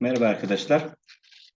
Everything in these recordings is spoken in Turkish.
Merhaba arkadaşlar.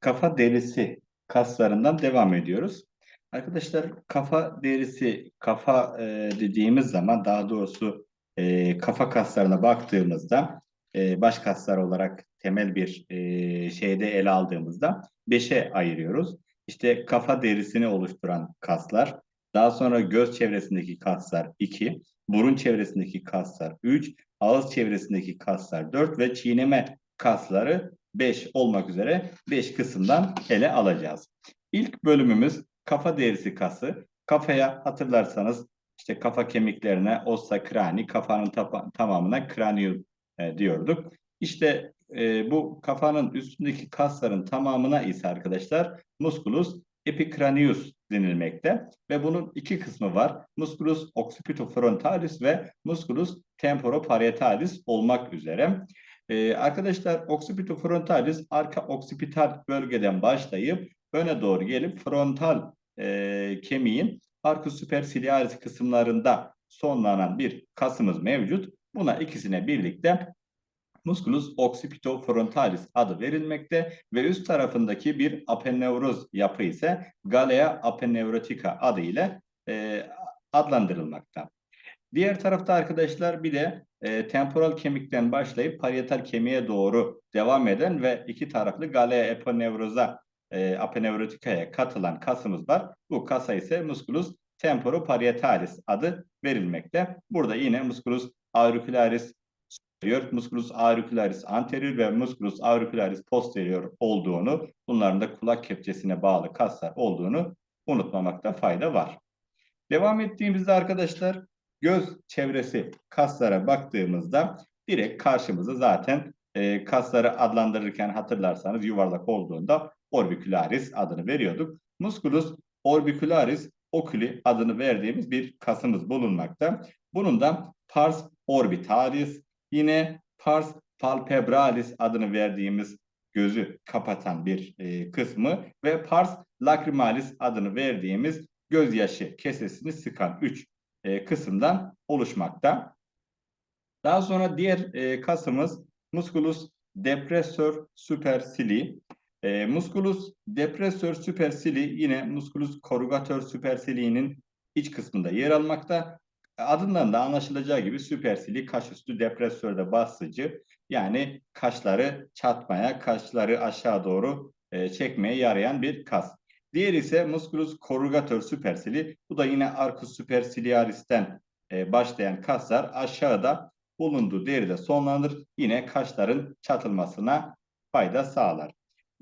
Kafa derisi kaslarından devam ediyoruz. Arkadaşlar kafa derisi, kafa e, dediğimiz zaman daha doğrusu e, kafa kaslarına baktığımızda e, baş kaslar olarak temel bir e, şeyde ele aldığımızda beşe ayırıyoruz. İşte kafa derisini oluşturan kaslar, daha sonra göz çevresindeki kaslar 2, burun çevresindeki kaslar 3, ağız çevresindeki kaslar 4 ve çiğneme kasları 5 olmak üzere 5 kısımdan ele alacağız. İlk bölümümüz kafa derisi kası. Kafaya hatırlarsanız işte kafa kemiklerine ossa krani, kafanın tamamına kranium e, diyorduk. İşte e, bu kafanın üstündeki kasların tamamına ise arkadaşlar musculus epicranius denilmekte ve bunun iki kısmı var. Musculus occipitofrontalis ve musculus temporoparietalis olmak üzere. Ee, arkadaşlar occipitofrontalis arka oksipital bölgeden başlayıp öne doğru gelip frontal e, kemiğin arkus superciliaris kısımlarında sonlanan bir kasımız mevcut. Buna ikisine birlikte musculus occipitofrontalis adı verilmekte ve üst tarafındaki bir apenevroz yapı ise galea apeneurotica adı ile e, adlandırılmakta. Diğer tarafta arkadaşlar bir de e, temporal kemikten başlayıp parietal kemiğe doğru devam eden ve iki taraflı galea eponevroza e, apeneurotikaya katılan kasımız var. Bu kasa ise musculus temporoparietalis adı verilmekte. Burada yine musculus auricularis superior, musculus auricularis anterior ve musculus auricularis posterior olduğunu, bunların da kulak kepçesine bağlı kaslar olduğunu unutmamakta fayda var. Devam ettiğimizde arkadaşlar göz çevresi kaslara baktığımızda direkt karşımıza zaten e, kasları adlandırırken hatırlarsanız yuvarlak olduğunda orbicularis adını veriyorduk. Musculus orbicularis oculi adını verdiğimiz bir kasımız bulunmakta. Bunun da pars orbitalis yine pars palpebralis adını verdiğimiz gözü kapatan bir e, kısmı ve pars lacrimalis adını verdiğimiz gözyaşı kesesini sıkan üç e, kısımdan oluşmakta. Daha sonra diğer e, kasımız musculus depressor supercilii. E, musculus depressor supercilii yine musculus corrugator supercilii'nin iç kısmında yer almakta. Adından da anlaşılacağı gibi supercilii kaş üstü depresörde basıcı yani kaşları çatmaya, kaşları aşağı doğru e, çekmeye yarayan bir kas. Diğer ise musculus corrugator supercili. Bu da yine arcus superciliaris'ten e, başlayan kaslar aşağıda bulunduğu deride sonlanır. Yine kaşların çatılmasına fayda sağlar.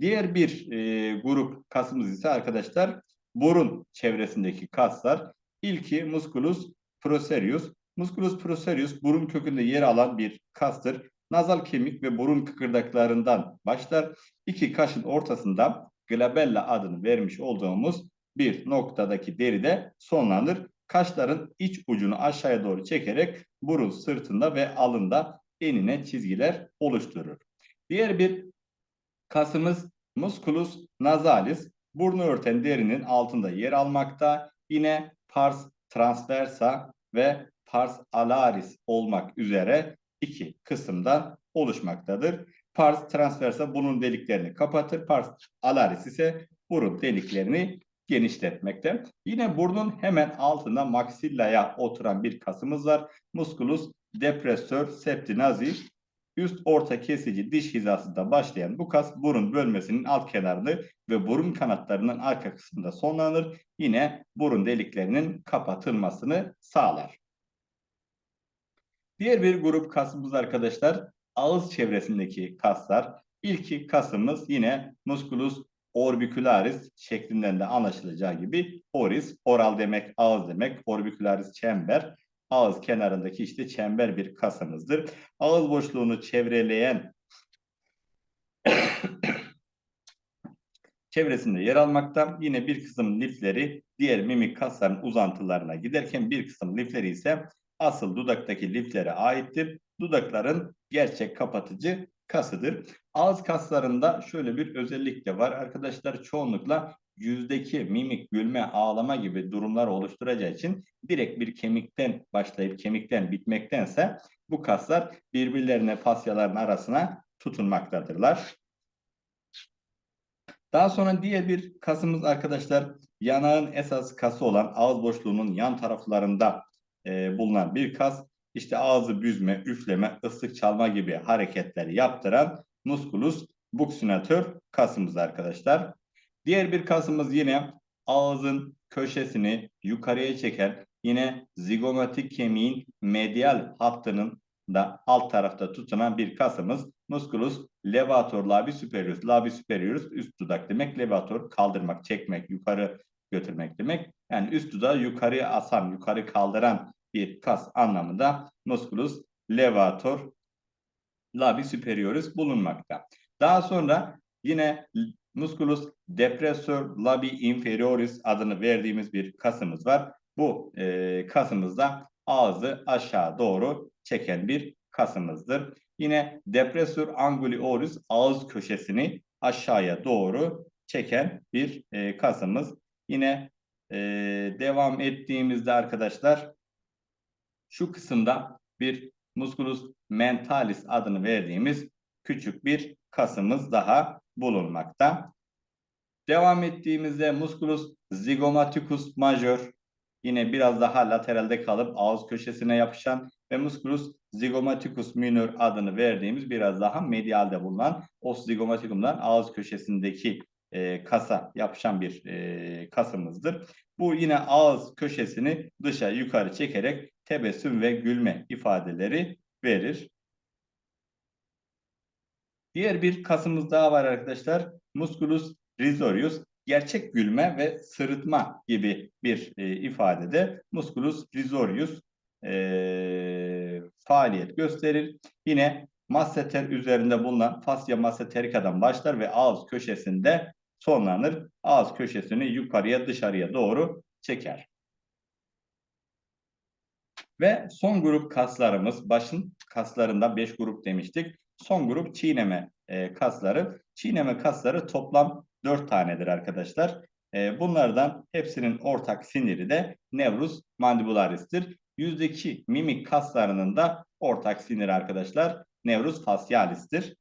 Diğer bir e, grup kasımız ise arkadaşlar burun çevresindeki kaslar. İlki musculus procerus. Musculus procerus burun kökünde yer alan bir kastır. Nazal kemik ve burun kıkırdaklarından başlar. İki kaşın ortasında glabella adını vermiş olduğumuz bir noktadaki deride sonlanır. Kaşların iç ucunu aşağıya doğru çekerek burun sırtında ve alında enine çizgiler oluşturur. Diğer bir kasımız musculus nasalis. Burnu örten derinin altında yer almakta. Yine pars transversa ve pars alaris olmak üzere iki kısımdan oluşmaktadır. Pars transversa bunun deliklerini kapatır. Pars alaris ise burun deliklerini genişletmekte. Yine burnun hemen altında maxillaya oturan bir kasımız var. Musculus depressor septinazi. Üst orta kesici diş hizasında başlayan bu kas burun bölmesinin alt kenarını ve burun kanatlarının arka kısmında sonlanır. Yine burun deliklerinin kapatılmasını sağlar. Diğer bir grup kasımız arkadaşlar ağız çevresindeki kaslar. İlki kasımız yine musculus orbicularis şeklinden de anlaşılacağı gibi oris, oral demek ağız demek, orbicularis çember, ağız kenarındaki işte çember bir kasımızdır. Ağız boşluğunu çevreleyen çevresinde yer almakta. Yine bir kısım lifleri diğer mimik kasların uzantılarına giderken bir kısım lifleri ise asıl dudaktaki liflere aittir. Dudakların gerçek kapatıcı kasıdır. Ağız kaslarında şöyle bir özellik de var. Arkadaşlar çoğunlukla yüzdeki mimik, gülme, ağlama gibi durumlar oluşturacağı için direkt bir kemikten başlayıp kemikten bitmektense bu kaslar birbirlerine fasyaların arasına tutunmaktadırlar. Daha sonra diğer bir kasımız arkadaşlar yanağın esas kası olan ağız boşluğunun yan taraflarında e, bulunan bir kas. İşte ağzı büzme, üfleme, ıslık çalma gibi hareketleri yaptıran musculus buccinator kasımız arkadaşlar. Diğer bir kasımız yine ağzın köşesini yukarıya çeken yine zigomatik kemiğin medial hattının da alt tarafta tutunan bir kasımız musculus levator labi superiorus. Labi superiorus üst dudak demek. Levator kaldırmak, çekmek, yukarı götürmek demek. Yani üst dudağı yukarıya asan, yukarı kaldıran bir kas anlamında musculus levator labi superiorus bulunmakta. Daha sonra yine musculus depressor labi inferioris adını verdiğimiz bir kasımız var. Bu e, kasımızda ağzı aşağı doğru çeken bir kasımızdır. Yine depressor angulioris ağız köşesini aşağıya doğru çeken bir e, kasımız. Yine e, devam ettiğimizde arkadaşlar şu kısımda bir musculus mentalis adını verdiğimiz küçük bir kasımız daha bulunmakta. Devam ettiğimizde musculus zygomaticus major yine biraz daha lateralde kalıp ağız köşesine yapışan ve musculus zygomaticus minor adını verdiğimiz biraz daha medialde bulunan os zygomaticum'dan ağız köşesindeki e, kasa yapışan bir e, kasımızdır. Bu yine ağız köşesini dışa yukarı çekerek tebessüm ve gülme ifadeleri verir. Diğer bir kasımız daha var arkadaşlar. Musculus risorius gerçek gülme ve sırıtma gibi bir e, ifadede musculus risorius e, faaliyet gösterir. Yine masseter üzerinde bulunan fascia masseterikadan başlar ve ağız köşesinde sonlanır. Ağız köşesini yukarıya dışarıya doğru çeker. Ve son grup kaslarımız, başın kaslarında 5 grup demiştik. Son grup çiğneme e, kasları. Çiğneme kasları toplam 4 tanedir arkadaşlar. E, bunlardan hepsinin ortak siniri de nevrus mandibularis'tir. Yüzdeki mimik kaslarının da ortak siniri arkadaşlar nevrus facialis'tir.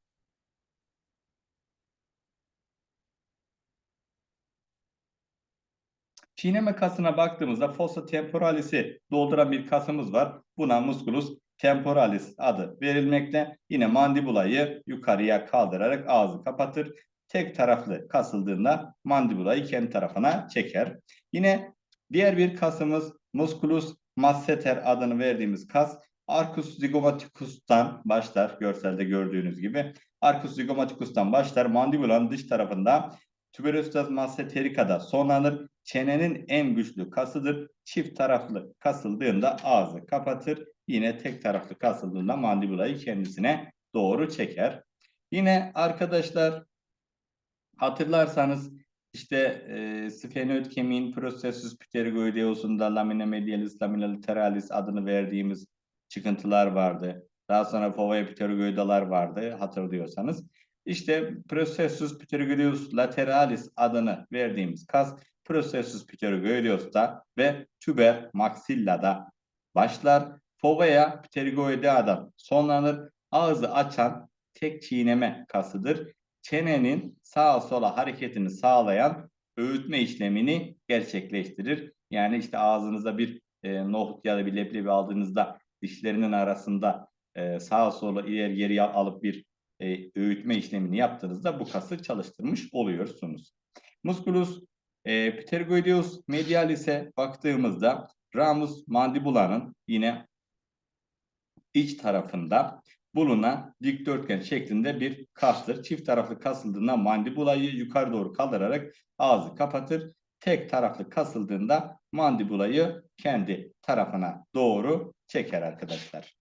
Çiğneme kasına baktığımızda fossa temporalis'i dolduran bir kasımız var. Buna musculus temporalis adı verilmekte. Yine mandibulayı yukarıya kaldırarak ağzı kapatır. Tek taraflı kasıldığında mandibulayı kendi tarafına çeker. Yine diğer bir kasımız musculus masseter adını verdiğimiz kas arcus zygomaticus'tan başlar. Görselde gördüğünüz gibi. Arcus zygomaticus'tan başlar. Mandibulanın dış tarafında Tuberostas masseterica'da sonlanır. Çenenin en güçlü kasıdır. Çift taraflı kasıldığında ağzı kapatır. Yine tek taraflı kasıldığında mandibulayı kendisine doğru çeker. Yine arkadaşlar hatırlarsanız işte e, sphenoid kemiğin processus pterygoideus'unda lamina medialis, lamina lateralis adını verdiğimiz çıkıntılar vardı. Daha sonra fovea pterygoidalar vardı hatırlıyorsanız. İşte processus pterygoideus lateralis adını verdiğimiz kas processus pterygoideus'ta ve tuber maxilla'da başlar. Fovea pterygoidea'dan sonlanır. Ağzı açan tek çiğneme kasıdır. Çenenin sağa sola hareketini sağlayan öğütme işlemini gerçekleştirir. Yani işte ağzınıza bir e, nohut ya da bir leblebi aldığınızda dişlerinin arasında e, sağa sola ileri geri alıp bir e, öğütme işlemini yaptığınızda bu kası çalıştırmış oluyorsunuz. Musculus e, pterygoideus medialis'e baktığımızda ramus mandibulanın yine iç tarafında bulunan dikdörtgen şeklinde bir kastır. Çift taraflı kasıldığında mandibulayı yukarı doğru kaldırarak ağzı kapatır. Tek taraflı kasıldığında mandibulayı kendi tarafına doğru çeker arkadaşlar.